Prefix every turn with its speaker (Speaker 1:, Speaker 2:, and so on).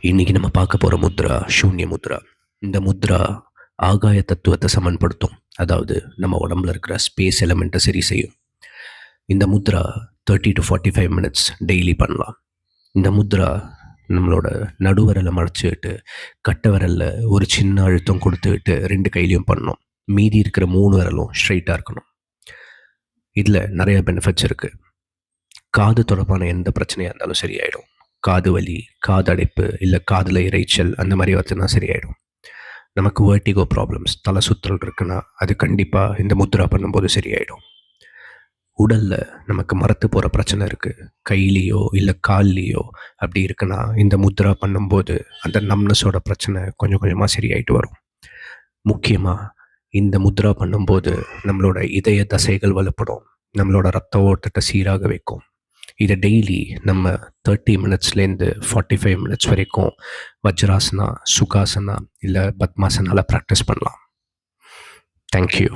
Speaker 1: இன்னைக்கு நம்ம பார்க்க போகிற முத்ரா சூன்ய முத்ரா. இந்த முத்ரா ஆகாய தத்துவத்தை சமன்படுத்தும். அதாவது நம்ம உடம்புல இருக்கிற ஸ்பேஸ் எலமெண்ட்டை சரி செய்யும். இந்த mudra thirty to forty five minutes daily பண்ணலாம். இந்த முத்ரா நம்மளோட நடுவரலை மறைச்சிக்கிட்டு கட்டை விரலில் ஒரு சின்ன அழுத்தம் கொடுத்துக்கிட்டு ரெண்டு கையிலையும் பண்ணணும். மீதி இருக்கிற மூணு விரலும் ஸ்ட்ரைட்டாக இருக்கணும். இதில் நிறைய பெனிஃபிட்ஸ் இருக்குது காது தொடர்பான எந்த பிரச்சனையாக இருந்தாலும் சரியாயிடும். காது வலி காதடைப்பு இல்லை காதில் இறைச்சல் அந்த மாதிரி வந்துன்னா சரியாயிடும். நமக்கு வேர்ட்டிகோ ப்ராப்ளம்ஸ் தலை சுற்றல் இருக்குன்னா அது கண்டிப்பாக இந்த முத்ரா பண்ணும்போது சரியாயிடும். உடலில் நமக்கு மரத்து போகிற பிரச்சனை இருக்குது கையிலையோ இல்லை கால்லையோ அப்படி இருக்குன்னா இந்த முத்ரா பண்ணும்போது அந்த நம்னஸோட பிரச்சனை கொஞ்சம் கொஞ்சமாக சரியாயிட்டு வரும். முக்கியமாக இந்த முத்ரா பண்ணும்போது நம்மளோட இதய தசைகள் வலுப்படும். நம்மளோட ரத்த ஓட்டத்தை சீராக வைக்கும். இதை டெய்லி நம்ம தேர்ட்டி மினிட்ஸ்லேருந்து ஃபார்ட்டி ஃபைவ் மினிட்ஸ் வரைக்கும் வஜ்ராசனா சுகாசனா இல்லை பத்மாசனால ப்ராக்டிஸ் பண்ணலாம். தேங்க்யூ